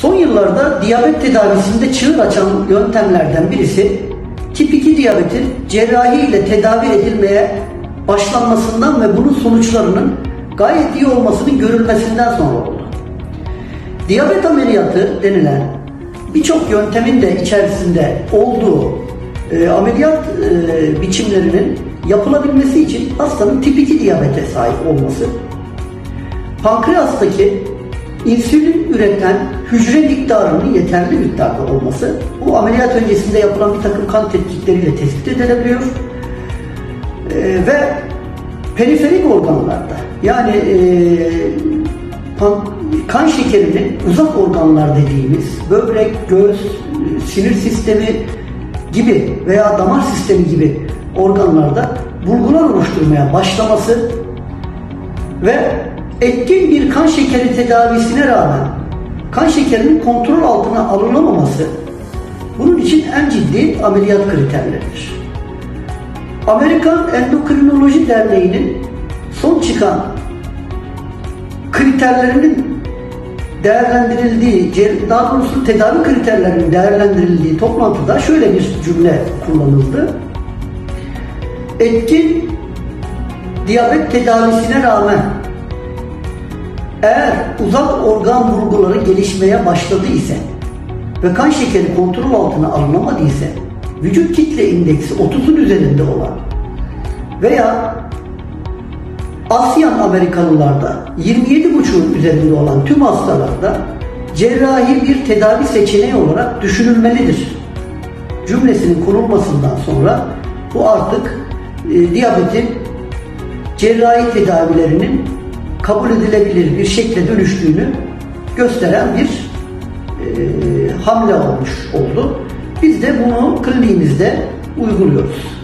Son yıllarda diyabet tedavisinde çığır açan yöntemlerden birisi tip 2 diyabetin cerrahi ile tedavi edilmeye başlanmasından ve bunun sonuçlarının gayet iyi olmasının görülmesinden sonra oldu. Diyabet ameliyatı denilen birçok yöntemin de içerisinde olduğu e, ameliyat e, biçimlerinin yapılabilmesi için hastanın tip 2 diyabete sahip olması, pankreastaki insülin üreten hücre miktarının yeterli miktarda olması, bu ameliyat öncesinde yapılan bir takım kan tetkikleriyle tespit edilebiliyor. E, ve periferik organlarda yani e, pan- kan şekerinin uzak organlar dediğimiz böbrek, e, sinir sistemi gibi veya damar sistemi gibi organlarda bulgular oluşturmaya başlaması ve etkin bir kan şekeri tedavisine rağmen kan şekerinin kontrol altına alınamaması bunun için en ciddi ameliyat kriterleridir. Amerikan Endokrinoloji Derneği'nin son çıkan kriterlerinin değerlendirildiği, daha doğrusu tedavi kriterlerinin değerlendirildiği toplantıda şöyle bir cümle kullanıldı. Etkin diyabet tedavisine rağmen eğer uzak organ bulguları gelişmeye başladı ise ve kan şekeri kontrol altına alınamadı ise vücut kitle indeksi 30'un üzerinde olan veya Asyan Amerikalılarda 27,5'un üzerinde olan tüm hastalarda cerrahi bir tedavi seçeneği olarak düşünülmelidir. Cümlesinin konulmasından sonra bu artık e, diyabetin cerrahi tedavilerinin kabul edilebilir bir şekle dönüştüğünü gösteren bir e, hamle olmuş oldu. Biz de bunu kliniğimizde uyguluyoruz.